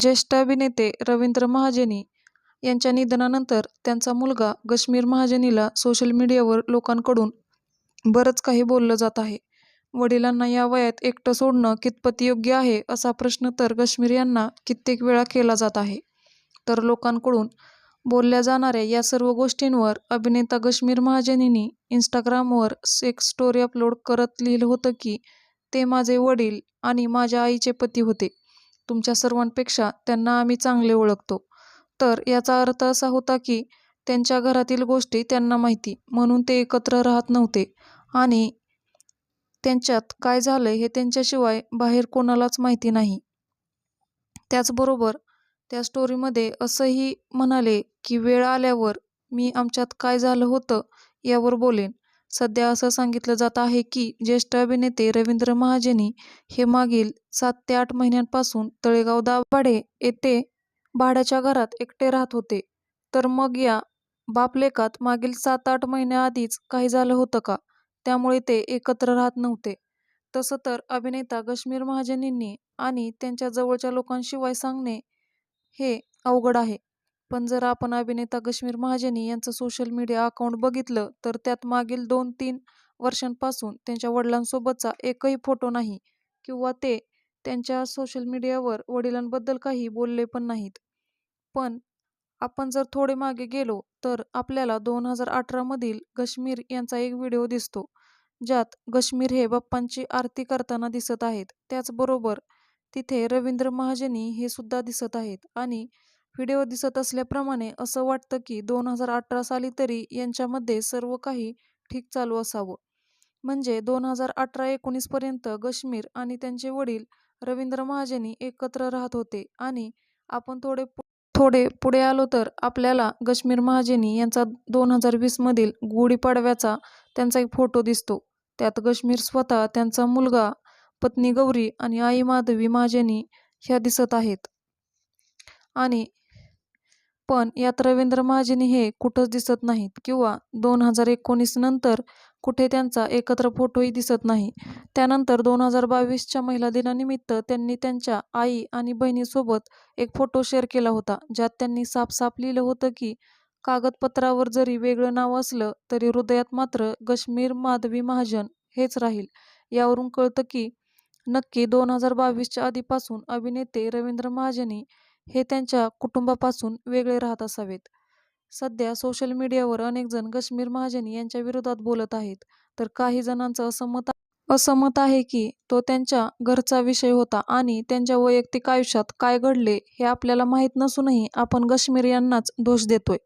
ज्येष्ठ अभिनेते रवींद्र महाजनी यांच्या निधनानंतर त्यांचा मुलगा गश्मीर महाजनीला सोशल मीडियावर लोकांकडून बरंच काही बोललं जात आहे. वडिलांना या वयात एकटं सोडणं कितपत योग्य आहे असा प्रश्न तर गश्मीर यांना कित्येक वेळा केला जात आहे. तर लोकांकडून बोलल्या जाणाऱ्या या सर्व गोष्टींवर अभिनेता गश्मीर महाजनींनी इंस्टाग्रामवर एक स्टोरी अपलोड करत लिहिलं होतं की, ते माझे वडील आणि माझ्या आईचे पती होते. तुमच्या सर्वांपेक्षा त्यांना आम्ही चांगले ओळखतो. तर याचा अर्थ असा होता की, त्यांच्या घरातील गोष्टी त्यांना माहिती, म्हणून ते एकत्र राहत नव्हते आणि त्यांच्यात काय झालं हे त्यांच्याशिवाय बाहेर कोणालाच माहिती नाही. त्याचबरोबर त्या स्टोरीमध्ये असंही म्हणाले की, वेळ आल्यावर मी आमच्यात काय झालं होतं यावर बोलेन. सध्या असं सांगितलं जात आहे की, ज्येष्ठ अभिनेते रवींद्र महाजनी हे मागील सात ते आठ महिन्यांपासून तळेगाव दाभाडे येथे भाड्याच्या घरात एकटे राहत होते. तर मग या बापलेखात मागील सात आठ महिन्याआधीच काही झालं होतं का? त्यामुळे ते एकत्र राहत नव्हते. तसं तर अभिनेता कश्मीर महाजनींनी आणि त्यांच्या जवळच्या लोकांशिवाय सांगणे हे अवघड आहे. पण जर आपण अभिनेता कश्मीर महाजनी यांचं सोशल मीडिया अकाऊंट बघितलं तर त्यात मागील दोन तीन वर्षांपासून त्यांच्या वडिलांसोबतचा एकही फोटो नाही किंवा ते त्यांच्या सोशल मीडियावर वडिलांबद्दल काही बोलले पण नाहीत. पण आपण जर थोडे मागे गेलो तर आपल्याला दोन हजार अठरामधील कश्मीर यांचा एक व्हिडिओ दिसतो. ज्यात कश्मीर हे बाप्पांची आरती करताना दिसत आहेत. त्याचबरोबर तिथे रवींद्र महाजनी हे सुद्धा दिसत आहेत आणि व्हिडिओ दिसत असल्याप्रमाणे असं वाटतं की, दोन हजार अठरा साली तरी यांच्यामध्ये सर्व काही ठीक चालू असावं. म्हणजे दोन हजार अठरा एकोणीसपर्यंत कश्मीर आणि त्यांचे वडील रवींद्र महाजनी एकत्र राहत होते आणि आपण थोडे थोडे पुढे आलो तर आपल्याला गश्मीर महाजनी यांचा दोन हजार वीसमधील गुढीपाडव्याचा त्यांचा एक फोटो दिसतो. त्यात कश्मीर स्वतः, त्यांचा मुलगा, पत्नी गौरी आणि आई माधवी महाजनी ह्या दिसत आहेत. आणि पण यात रवींद्र महाजनी हे कुठंच दिसत नाहीत किंवा दोन हजार एकोणीस नंतर कुठे त्यांचा एकत्र फोटोही दिसत नाही. त्यानंतर दोन हजार बावीसच्या महिला दिनानिमित्त त्यांनी त्यांच्या आई आणि बहिणीसोबत एक फोटो शेअर केला होता. ज्यात त्यांनी साफसाफ लिहिलं होतं की, कागदपत्रावर जरी वेगळं नाव असलं तरी हृदयात मात्र गश्मीर माधवी महाजन हेच राहील. यावरून कळतं की, नक्की दोन हजार बावीसच्या आधीपासून अभिनेते रवींद्र महाजनी हे त्यांच्या कुटुंबापासून वेगळे राहत असावेत. सध्या सोशल मीडियावर अनेक जण महाजन यांच्या विरोधात बोलत आहेत. तर काही जणांचं असं मत असं मत आहे की, तो त्यांच्या घरचा विषय होता आणि त्यांच्या वैयक्तिक आयुष्यात काय घडले हे आपल्याला माहीत नसूनही आपण कश्मीर यांनाच दोष देतोय.